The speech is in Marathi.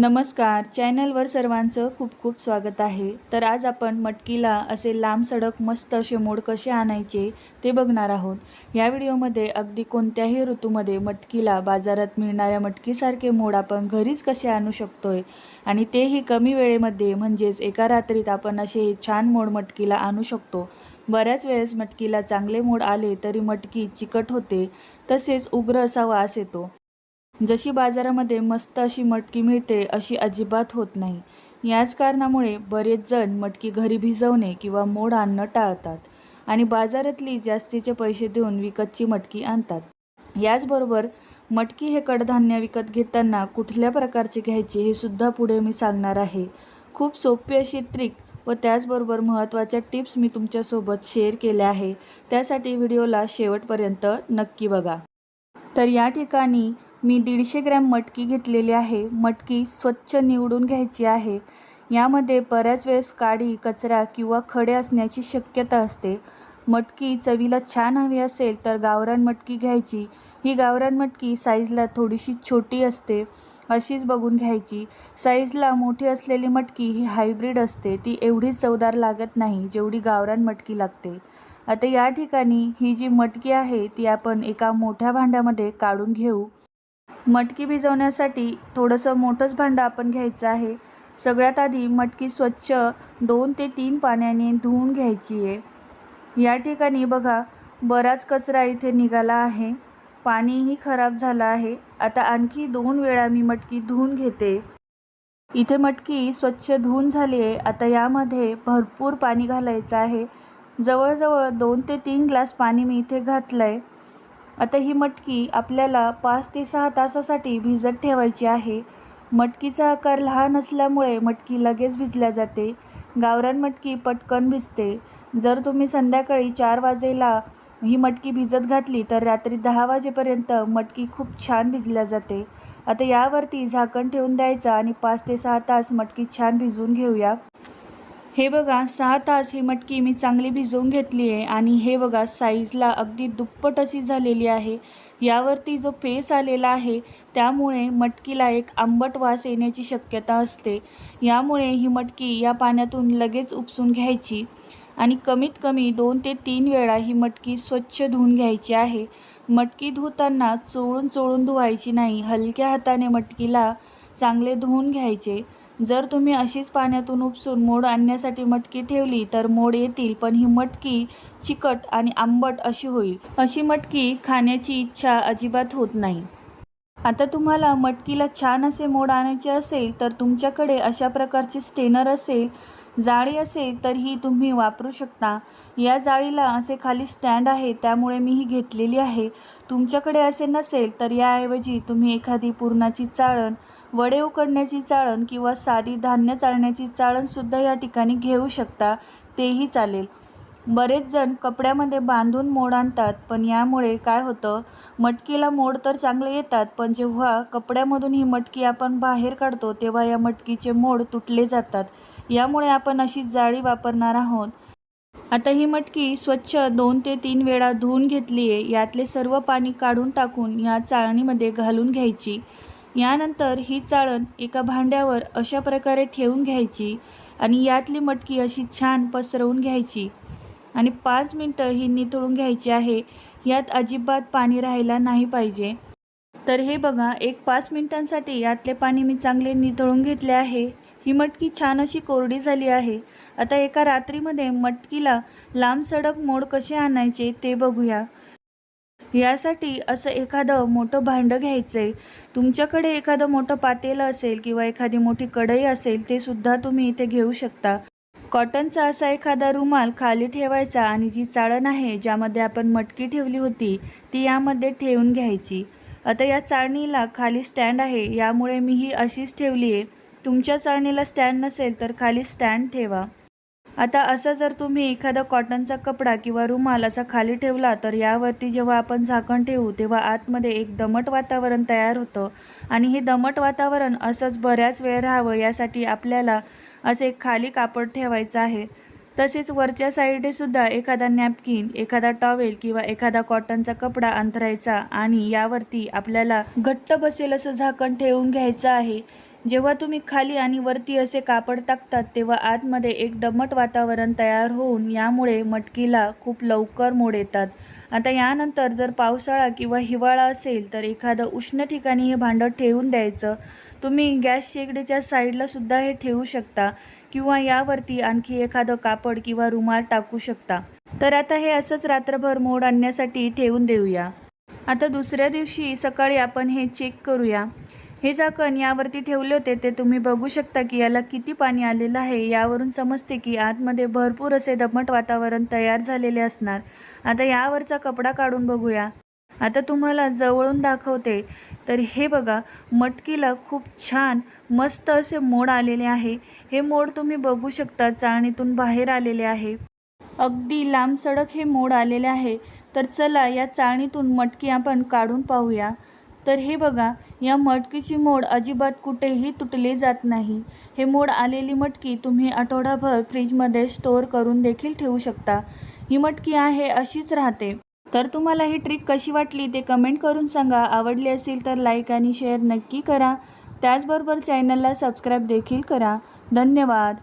नमस्कार चॅनलवर सर्वांचं खूप खूप स्वागत आहे. तर आज आपण मटकीला असे लांब सडक मस्त असे मोड कसे आणायचे ते बघणार आहोत. या व्हिडिओमध्ये अगदी कोणत्याही ऋतूमध्ये मटकीला बाजारात मिळणाऱ्या मटकीसारखे मोड आपण घरीच कसे आणू शकतोय आणि तेही कमी वेळेमध्ये म्हणजेच एका रात्रीत आपण असे छान मोड मटकीला आणू शकतो. बऱ्याच वेळेस मटकीला चांगले मोड आले तरी मटकी चिकट होते तसेच उग्र असा वास येतो. जशी बाजारामध्ये मस्त अशी मटकी मिळते अशी अजिबात होत नाही. याच कारणामुळे बरेच जण मटकी घरी भिजवणे किंवा मोड आणणं टाळतात आणि बाजारातली जास्तीचे पैसे देऊन विकतची मटकी आणतात. याचबरोबर मटकी हे कडधान्य विकत घेताना कुठल्या प्रकारचे घ्यायचे हे सुद्धा पुढे मी सांगणार आहे. खूप सोपी अशी ट्रिक व त्याचबरोबर महत्त्वाच्या टिप्स मी तुमच्यासोबत शेअर केल्या आहे त्यासाठी व्हिडिओला शेवटपर्यंत नक्की बघा. तर या ठिकाणी मी दीडशे ग्रॅम मटकी घेतलेली आहे. मटकी स्वच्छ निवडून घ्यायची आहे. यामध्ये बऱ्याच वेळेस काडी कचरा किंवा खडे असण्याची शक्यता असते. मटकी चवीला छान हवी असेल तर गावरान मटकी घ्यायची. ही गावरान मटकी साईजला थोडीशी छोटी असते अशीच बघून घ्यायची. साईजला मोठी असलेली मटकी ही हायब्रीड असते. ती एवढी चवदार लागत नाही जेवढी गावरान मटकी लागते. आता या ठिकाणी ही जी मटकी आहे ती आपण एका मोठ्या भांड्यामध्ये काढून घेऊ. मटकी भिजवण्यासाठी थोडंसं मोठंच भांडं आपण घ्यायचं आहे. सगळ्यात आधी मटकी स्वच्छ दोन ते तीन पाण्याने धुवून घ्यायची आहे. या ठिकाणी बघा बराच कचरा इथे निघाला आहे. पाणीही खराब झालं आहे. आता आणखी दोन वेळा मी मटकी धुवून घेते. इथे मटकी स्वच्छ धुवून झाली आहे. आता यामध्ये भरपूर पाणी घालायचं आहे. जवळजवळ दोन ते तीन ग्लास पाणी मी इथे घातलं आहे आता ही मटकी आपल्याला पाच ते सहा तासासाठी भिजत ठेवायची आहे. मटकीचा आकार लहान असल्यामुळे मटकी लगेच भिजल्या जाते. गावरान मटकी पटकन भिजते. जर तुम्ही संध्याकाळी चार वाजेला ही मटकी भिजत घातली तर रात्री दहा वाजेपर्यंत मटकी खूप छान भिजल्या जाते. आता यावरती झाकण ठेवून द्यायचं आणि पाच ते सहा तास मटकी छान भिजवून घेऊया. हे बघा सहा तास ही मटकी मी चांगली भिजवून घेतली आहे आणि हे बघा साईजला अगदी दुप्पट अशी झालेली आहे. यावरती जो पेस आलेला आहे त्यामुळे मटकीला एक आंबट वास येण्याची शक्यता असते. यामुळे ही मटकी या पाण्यातून लगेच उपसून घ्यायची आणि कमीत कमी दोन ते तीन वेळा ही मटकी स्वच्छ धुवून घ्यायची आहे. मटकी धुताना चोळून चोळून धुवायची नाही हलक्या हाताने मटकीला चांगले धुवून घ्यायचे. जर तुम्ही अशीच पाण्यातून उपसून मोड आणण्यासाठी मटकी ठेवली तर मोड येतील पण ही मटकी चिकट आणि आंबट अशी होईल. अशी मटकी खाण्याची इच्छा अजिबात होत नाही. आता तुम्हाला मटकीला छान असे मोड आणायचे असेल तर तुमच्याकडे अशा प्रकारचे स्टेनर असेल जाळी असेल तर ही तुम्ही वापरू शकता. या जाळीला असे खाली स्टँड आहे त्यामुळे मी ही घेतलेली आहे. तुमच्याकडे असे नसेल तर याऐवजी तुम्ही एखादी पुरणाची चाळण वडे उकडण्याची चाळण किंवा साधी धान्य चाळण्याची चाळणसुद्धा या ठिकाणी घेऊ शकता. तेही चालेल. बरेच जण कपड्यामध्ये बांधून मोड आणतात पण यामुळे काय होतं? मटकीला मोड तर चांगले येतात पण जेव्हा कपड्यामधून ही मटकी आपण बाहेर काढतो तेव्हा या मटकीचे मोड तुटले जातात. यामुळे आपण अशी जाळी वापरणार आहोत. आता ही मटकी स्वच्छ दोन ते तीन वेळा धुवून घेतली आहे. यातले सर्व पाणी काढून टाकून या चाळणीमध्ये घालून घ्यायची. यानंतर ही चाळण एका भांड्यावर अशा प्रकारे ठेवून घ्यायची आणि यातली मटकी अशी छान पसरवून घ्यायची. आणि पाच मिनटं ही निथळून घ्यायची आहे. यात अजिबात पाणी राहायला नाही पाहिजे. तर हे बघा एक पाच मिनटांसाठी यातले पाणी मी चांगले निथळून घेतले आहे. ही मटकी छान अशी कोरडी झाली आहे. आता एका रात्रीमध्ये मटकीला लांब सडक मोड कसे आणायचे ते बघूया. यासाठी असं एखादं मोठं भांडं घ्यायचं आहे तुमच्याकडे एखादं मोठं पातेलं असेल किंवा एखादी मोठी कढई असेल ते सुद्धा तुम्ही इथे घेऊ शकता. कॉटनचा असा एखादा रुमाल खाली ठेवायचा आणि जी चाळण आहे ज्यामध्ये आपण मटकी ठेवली होती ती यामध्ये ठेवून घ्यायची. आता या चाळणीला खाली स्टँड आहे यामुळे मी ही अशीच ठेवली आहे तुमच्या चाळणीला स्टँड नसेल तर खाली स्टँड ठेवा. आता असं जर तुम्ही एखादा कॉटनचा कपडा किंवा रुमाल असा खाली ठेवला तर यावरती जेव्हा आपण झाकण ठेवू तेव्हा आतमध्ये एक दमट वातावरण तयार होतं. आणि हे दमट वातावरण असंच बऱ्याच वेळ राहावं यासाठी आपल्याला असे खाली कापड ठेवायचं आहे. तसेच वरच्या साईडनेसुद्धा एखादा नॅपकिन एखादा टॉवेल किंवा एखादा कॉटनचा कपडा अंथरायचा आणि यावरती आपल्याला घट्ट बसेल असं झाकण ठेवून घ्यायचं आहे. जेव्हा तुम्ही खाली आणि वरती असे कापड टाकतात तेव्हा आतमध्ये एक दमट वातावरण तयार होऊन यामुळे मटकीला खूप लवकर मोड येतात. आता यानंतर जर पावसाळा किंवा हिवाळा असेल तर एखादं उष्ण ठिकाणी हे भांडं ठेवून द्यायचं. तुम्ही गॅस शेगडीच्या साईडला सुद्धा हे ठेवू शकता किंवा यावरती आणखी एखादं कापड किंवा रुमाल टाकू शकता. तर आता हे असंच रात्रभर मोड आणण्यासाठी ठेवून देऊया. आता दुसऱ्या दिवशी सकाळी आपण हे चेक करूया. हे झाकण यावरती ठेवले होते ते तुम्ही बघू शकता की याला किती पाणी आलेलं आहे. यावरून समजते की आतमध्ये भरपूर असे दमट वातावरण तयार झालेले असणार. आता यावरचा कपडा काढून बघूया. आता तुम्हाला जवळून दाखवते. तर हे बघा मटकीला खूप छान मस्त असे मोड आलेले आहे. हे मोड तुम्ही बघू शकता चाळणीतून बाहेर आलेले आहे. अगदी लांब सडक हे मोड आलेले आहे. तर चला या चाळणीतून मटकी आपण काढून पाहूया. तर हे बघा या मटकीची मोड अजिबात कुठेही तुटली जात नाही. हे मोड आलेली मटकी तुम्ही आठवडाभर फ्रीजमध्ये स्टोअर करून देखील ठेवू शकता. ही मटकी आहे अशीच राहते. तर तुम्हाला ही ट्रिक कशी वाटली ते कमेंट करून सांगा. आवडली असेल तर लाईक आणि शेअर नक्की करा. त्याचबरोबर चॅनलला सबस्क्राईब देखील करा. धन्यवाद.